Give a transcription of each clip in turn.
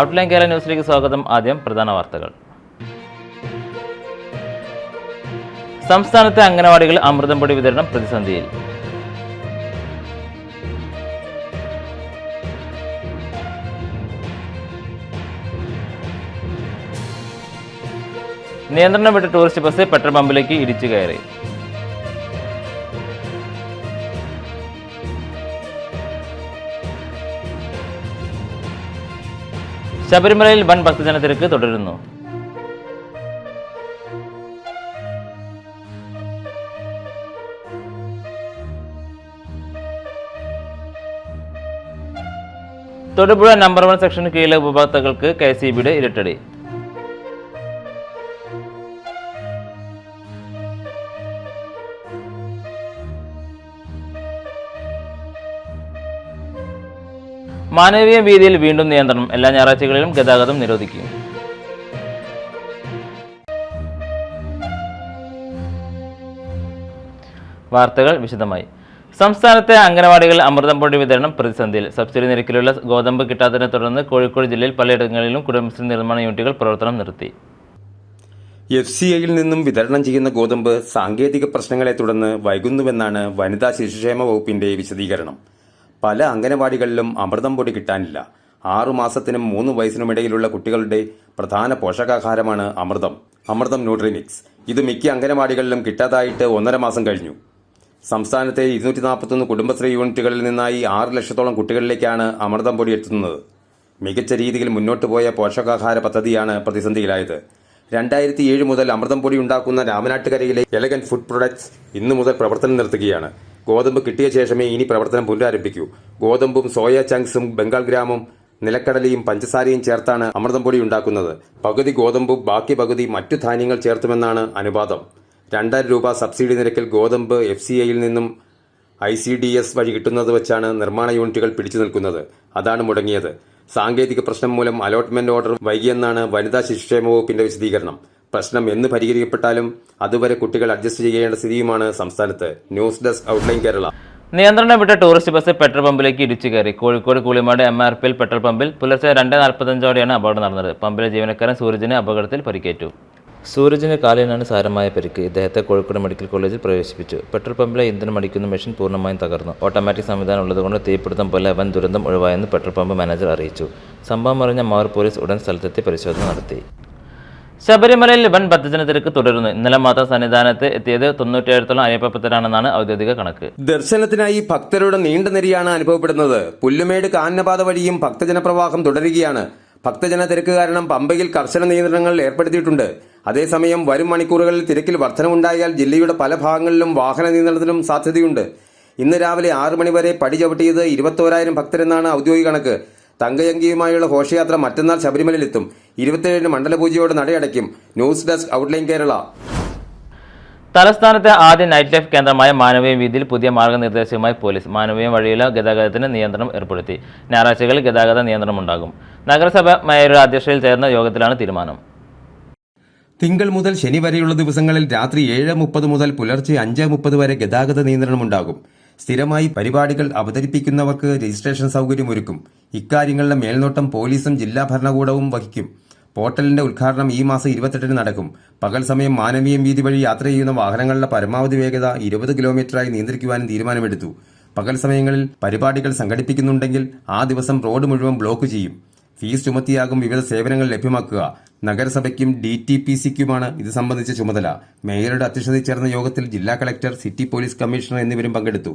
Outline Kerala ന്യൂസിലേക്ക് സ്വാഗതം. ആദ്യം പ്രധാന വാർത്തകൾ. സംസ്ഥാനത്തെ അംഗനവാടികൾ അമൃതം പൊടി വിതരണം പ്രതിസന്ധിയിൽ. നിയന്ത്രണം വിട്ട ടൂറിസ്റ്റ് ബസ് പെട്രോൾ പമ്പിലേക്ക് ഇടിച്ചു കയറി. ശബരിമലയിൽ വൻ ഭക്തജന തിരക്ക് തുടരുന്നു. തൊടുപുഴ നമ്പർ വൺ സെക്ഷന് കീഴിലെ ഉപഭോക്താക്കൾക്ക് കെ സി ബിയുടെ ഇരട്ടടി. മാനവീയ വീതിയിൽ വീണ്ടും നിയന്ത്രണം. എല്ലാ ഞായറാഴ്ചകളിലും ഗതാഗതം നിരോധിക്കും. വാർത്തകൾ വിശദമായി. സംസ്ഥാനത്തെ അംഗനവാടികളിൽ അമൃതം പൊടി വിതരണം പ്രതിസന്ധിയിൽ. സബ്സിഡി നിരക്കിലുള്ള ഗോതമ്പ് കിട്ടാത്തതിനെ തുടർന്ന് കോഴിക്കോട് ജില്ലയിൽ പലയിടങ്ങളിലും കുടുംബശ്രീ നിർമ്മാണ യൂണിറ്റുകൾ പ്രവർത്തനം നിർത്തി. എഫ് സി ഐയിൽ നിന്നും വിതരണം ചെയ്യുന്ന ഗോതമ്പ് സാങ്കേതിക പ്രശ്നങ്ങളെ തുടർന്ന് വൈകുന്നുവെന്നാണ് വനിതാ ശിശുക്ഷേമ വകുപ്പിന്റെ വിശദീകരണം. പല അംഗനവാടികളിലും അമൃതം പൊടി കിട്ടാനില്ല. ആറു മാസത്തിനും മൂന്ന് വയസ്സിനുമിടയിലുള്ള കുട്ടികളുടെ പ്രധാന പോഷകാഹാരമാണ് അമൃതം. അമൃതം ന്യൂട്രിമിക്സ് ഇത് മിക്ക അംഗനവാടികളിലും കിട്ടാതായിട്ട് ഒന്നര മാസം കഴിഞ്ഞു. സംസ്ഥാനത്തെ ഇരുന്നൂറ്റി നാൽപ്പത്തൊന്ന് കുടുംബശ്രീ യൂണിറ്റുകളിൽ നിന്നായി ആറ് ലക്ഷത്തോളം കുട്ടികളിലേക്കാണ് അമൃതം പൊടി എത്തുന്നത്. മികച്ച രീതിയിൽ മുന്നോട്ട് പോയ പോഷകാഹാര പദ്ധതിയാണ് പ്രതിസന്ധിയിലായത്. രണ്ടായിരത്തി ഏഴ് മുതൽ അമൃതം പൊടി ഉണ്ടാക്കുന്ന രാമനാട്ടുകരയിലെ എലഗൻ ഫുഡ് പ്രൊഡക്ട്സ് ഇന്നു മുതൽ പ്രവർത്തനം നിർത്തുകയാണ്. ഗോതമ്പ് കിട്ടിയ ശേഷമേ ഇനി പ്രവർത്തനം പുനരാരംഭിക്കൂ. ഗോതമ്പും സോയ ചങ്ക്സും ബംഗാൾ ഗ്രാമും നിലക്കടലയും പഞ്ചസാരയും ചേർത്താണ് അമൃതം പൊടി ഉണ്ടാക്കുന്നത്. പകുതി ഗോതമ്പും ബാക്കി പകുതി മറ്റു ധാന്യങ്ങൾ ചേർത്തുമെന്നാണ് അനുപാതം രണ്ടായിരം രൂപ സബ്സിഡി നിരക്കിൽ ഗോതമ്പ് എഫ് സി ഐയിൽ നിന്നും ഐ സി ഡി എസ് വഴി കിട്ടുന്നത് വെച്ചാണ് നിർമ്മാണ യൂണിറ്റുകൾ പിടിച്ചു നിൽക്കുന്നത്. അതാണ് മുടങ്ങിയത്. സാങ്കേതിക പ്രശ്നം മൂലം അലോട്ട്മെന്റ് ഓർഡർ വൈകിയെന്നാണ് വനിതാ ശിശുക്ഷേമ വകുപ്പിന്റെ വിശദീകരണം. പ്രശ്നം എന്ന് പരിഹരിക്കപ്പെട്ടാലും അതുവരെ കുട്ടികൾ അഡ്ജസ്റ്റ് ചെയ്യേണ്ട സ്ഥിതിയുമാണ് സംസ്ഥാനത്ത്. News desk outline Kerala. നിയന്ത്രണം വിട്ട ടൂറിസ്റ്റ് ബസ് പെട്രോൾ പമ്പിലേക്ക് ഇടിച്ചു കയറി. Kozhikode Kulimad M R P L petrol പമ്പിൽ പുലർച്ചെ രണ്ട് നാൽപ്പത്തഞ്ചോടെയാണ് അപകടം നടന്നത്. പമ്പിലെ ജീവനക്കാരൻ സൂരജിന് അപകടത്തിൽ പരിക്കേറ്റു. സൂരജിന് കാലിനാണ് സാരമായ പരിക്ക്. ഇദ്ദേഹത്തെ കോഴിക്കോട് മെഡിക്കൽ കോളേജിൽ പ്രവേശിപ്പിച്ചു. പെട്രോൾ പമ്പിലെ ഇന്ധനം അടിക്കുന്ന മെഷീൻ പൂർണമായും തകർന്നു. ഓട്ടോമാറ്റിക് സംവിധാനം ഉള്ളതുകൊണ്ട് തീപിടുത്തം പോലെ വൻ ദുരന്തം ഒഴിവായെന്ന് പെട്രോൾ പമ്പ് മാനേജർ അറിയിച്ചു. സംഭവം അറിഞ്ഞ മാവൂർ പോലീസ് ഉടൻ സ്ഥലത്തെത്തി പരിശോധന നടത്തി. ശബരിമലയിൽ വൻ ഭക്തജന തിരക്ക് തുടരുന്നു. ഇന്നലെ മാത്രം സന്നിധാനത്ത് എത്തിയത് തൊണ്ണൂറ്റേഴത്തോളം അയ്യപ്പത്തരാണെന്നാണ് ഔദ്യോഗിക കണക്ക്. ദർശനത്തിനായി ഭക്തരുടെ നീണ്ട നിരയാണ് അനുഭവപ്പെടുന്നത്. പുല്ലുമേട് കാനനപാത വഴിയും ഭക്തജനപ്രവാഹം തുടരുകയാണ്. ഭക്തജന തിരക്ക് കാരണം പമ്പയിൽ കർശന നിയന്ത്രണങ്ങൾ ഏർപ്പെടുത്തിയിട്ടുണ്ട്. അതേസമയം വരും മണിക്കൂറുകളിൽ തിരക്കിൽ വർധനമുണ്ടായാൽ ജില്ലയുടെ പല ഭാഗങ്ങളിലും വാഹന നിയന്ത്രണത്തിനും സാധ്യതയുണ്ട്. ഇന്ന് രാവിലെ ആറു മണിവരെ പടി ചവിട്ടിയത് ഇരുപത്തോരായിരം ഭക്തരെന്നാണ് ഔദ്യോഗിക കണക്ക്. തങ്കയങ്കിയുമായുള്ള ഘോഷയാത്ര മറ്റന്നാൾ ശബരിമലയിലെത്തും. ഇരുപത്തിയേഴിന് മണ്ഡലപൂജയോട് നടയടയ്ക്കും. News desk outline Kerala. തലസ്ഥാനത്തെ ആദ്യ നൈറ്റ് ലൈഫ് കേന്ദ്രമായ മാനവീയ വീതിയിൽ പുതിയ മാർഗനിർദ്ദേശവുമായി പോലീസ് മാനവീയം വഴിയിലെ ഗതാഗതത്തിന് നിയന്ത്രണം ഏർപ്പെടുത്തി. ഞായറാഴ്ചകളിൽ ഗതാഗത നിയന്ത്രണം ഉണ്ടാകും. നഗരസഭ മേയറുടെ അധ്യക്ഷതയിൽ ചേർന്ന യോഗത്തിലാണ് തീരുമാനം. തിങ്കൾ മുതൽ ശനി വരെയുള്ള ദിവസങ്ങളിൽ രാത്രി ഏഴ് മുപ്പത് മുതൽ പുലർച്ചെ അഞ്ച് മുപ്പത് വരെ ഗതാഗത നിയന്ത്രണമുണ്ടാകും സ്ഥിരമായി പരിപാടികൾ അവതരിപ്പിക്കുന്നവർക്ക് രജിസ്ട്രേഷൻ സൗകര്യമൊരുക്കും ഇക്കാര്യങ്ങളുടെ മേൽനോട്ടം പോലീസും ജില്ലാ ഭരണകൂടവും വഹിക്കും. പോർട്ടലിന്റെ ഉദ്ഘാടനം ഈ മാസം ഇരുപത്തെട്ടിന് നടക്കും. പകൽ സമയം മാനവീയം വീതി വഴി യാത്ര ചെയ്യുന്ന വാഹനങ്ങളുടെ പരമാവധി വേഗത ഇരുപത് കിലോമീറ്ററായി നിയന്ത്രിക്കുവാനും തീരുമാനമെടുത്തു. പകൽ സമയങ്ങളിൽ പരിപാടികൾ സംഘടിപ്പിക്കുന്നുണ്ടെങ്കിൽ ആ ദിവസം റോഡ് മുഴുവൻ ബ്ലോക്ക് ചെയ്യും. ഫീസ് ചുമത്തിയാകും വിവിധ സേവനങ്ങൾ ലഭ്യമാക്കുക. നഗരസഭയ്ക്കും ഡി ടി പി സിക്കുമാണ് ഇത് സംബന്ധിച്ച ചുമതല. മേയറുടെ അധ്യക്ഷതയിൽ ചേർന്ന യോഗത്തിൽ ജില്ലാ കളക്ടർ സിറ്റി പോലീസ് കമ്മീഷണർ എന്നിവരും പങ്കെടുത്തു.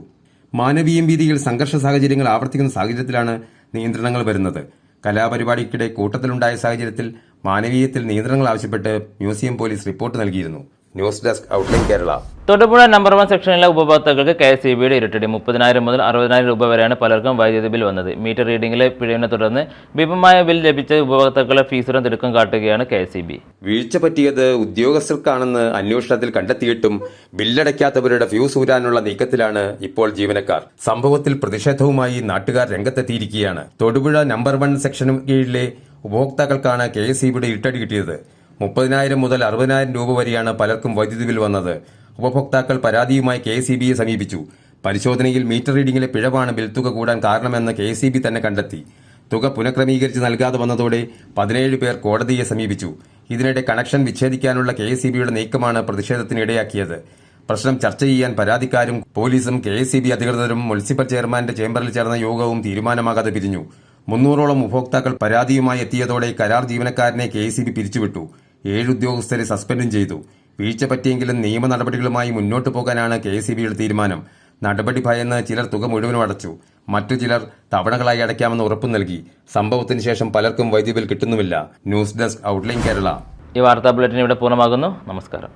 മാനവീയം വീതിയിൽ സംഘർഷ സാഹചര്യങ്ങൾ ആവർത്തിക്കുന്ന സാഹചര്യത്തിലാണ് നിയന്ത്രണങ്ങൾ വരുന്നത്. കലാപരിപാടിക്കിടെ കൂട്ടത്തിലുണ്ടായ സാഹചര്യത്തിൽ മാനവീയത്തിൽ നിയന്ത്രണങ്ങൾ ആവശ്യപ്പെട്ട് മ്യൂസിയം പോലീസ് റിപ്പോർട്ട് നൽകിയിരുന്നു. News desk outline Kerala. Thodupuzha number one സെക്ഷനിലെ ഉപഭോക്താക്കൾക്ക് കെ എസ് ഇ ബിയുടെ ഇരട്ടടി മുപ്പതിനായിരം മുതൽ അറുപതിനായിരം രൂപ വരെയാണ് പലർക്കും വൈദ്യുതി ബിൽ വന്നത്. മീറ്റർ റീഡിംഗിലെ പിഴവിനെ തുടർന്ന് ഭീമമായ ബിൽ ലഭിച്ച ഉപഭോക്താക്കളെ ഫീസുடன் തിടുക്കം കാട്ടുകയാണ് കെ എസ് ഇ ബി. വീഴ്ച പറ്റിയത് ഉദ്യോഗസ്ഥർക്കാണെന്ന് അന്വേഷണത്തിൽ കണ്ടെത്തിയിട്ടും ബില്ലടയ്ക്കാത്തവരുടെ ഫ്യൂസ് ഊരാനുള്ള നീക്കത്തിലാണ് ഇപ്പോൾ ജീവനക്കാർ. സംഭവത്തിൽ പ്രതിഷേധവുമായി നാട്ടുകാർ രംഗത്തെത്തിയിരിക്കുകയാണ്. തൊടുപുഴ നമ്പർ വൺ സെക്ഷനു കീഴിലെ ഉപഭോക്താക്കൾക്കാണ് കെ എസ് ഇ ബിയുടെ ഇരട്ടടി കിട്ടിയത്. മുപ്പതിനായിരം മുതൽ അറുപതിനായിരം രൂപ വരെയാണ് പലർക്കും വൈദ്യുതി ബിൽ വന്നത്. ഉപഭോക്താക്കൾ പരാതിയുമായി കെ സി ബിയെ സമീപിച്ചു. പരിശോധനയിൽ മീറ്റർ റീഡിംഗിലെ പിഴവാണ് ബിൽ തുക കൂടാൻ കാരണമെന്ന് കെ സി ബി തന്നെ കണ്ടെത്തി. തുക പുനഃക്രമീകരിച്ച് നൽകാതെ വന്നതോടെ പതിനേഴ് പേർ കോടതിയെ സമീപിച്ചു. ഇതിനിടെ കണക്ഷൻ വിച്ഛേദിക്കാനുള്ള കെ എസ് നീക്കമാണ് പ്രതിഷേധത്തിനിടയാക്കിയത് പ്രശ്നം ചർച്ച ചെയ്യാൻ പരാതിക്കാരും പോലീസും കെ എസ് അധികൃതരും മുനിസിപ്പൽ ചെയർമാന്റെ ചേംബറിൽ ചേർന്ന യോഗവും തീരുമാനമാകാതെ പിരിഞ്ഞു. മുന്നൂറോളം ഉപഭോക്താക്കൾ പരാതിയുമായി എത്തിയതോടെ കരാർ ജീവനക്കാരനെ കെ പിരിച്ചുവിട്ടു. ഏഴ് ഉദ്യോഗസ്ഥരെ സസ്പെൻഡും ചെയ്തു. വീഴ്ച പറ്റിയെങ്കിലും നിയമ നടപടികളുമായി മുന്നോട്ടു പോകാനാണ് കെ എസ് തീരുമാനം. നടപടി ഭയന്ന് ചിലർ തുക മുഴുവനും അടച്ചു. മറ്റു ചിലർ തവണകളായി അടയ്ക്കാമെന്ന് ഉറപ്പു നൽകി. സംഭവത്തിന് ശേഷം പലർക്കും വൈദ്യുതി bill കിട്ടുന്നുമില്ല. News desk outline Kerala. ഈ വാർത്താ ബുള്ളറ്റിൻ ഇവിടെ പൂർണമാകുന്നു. നമസ്കാരം.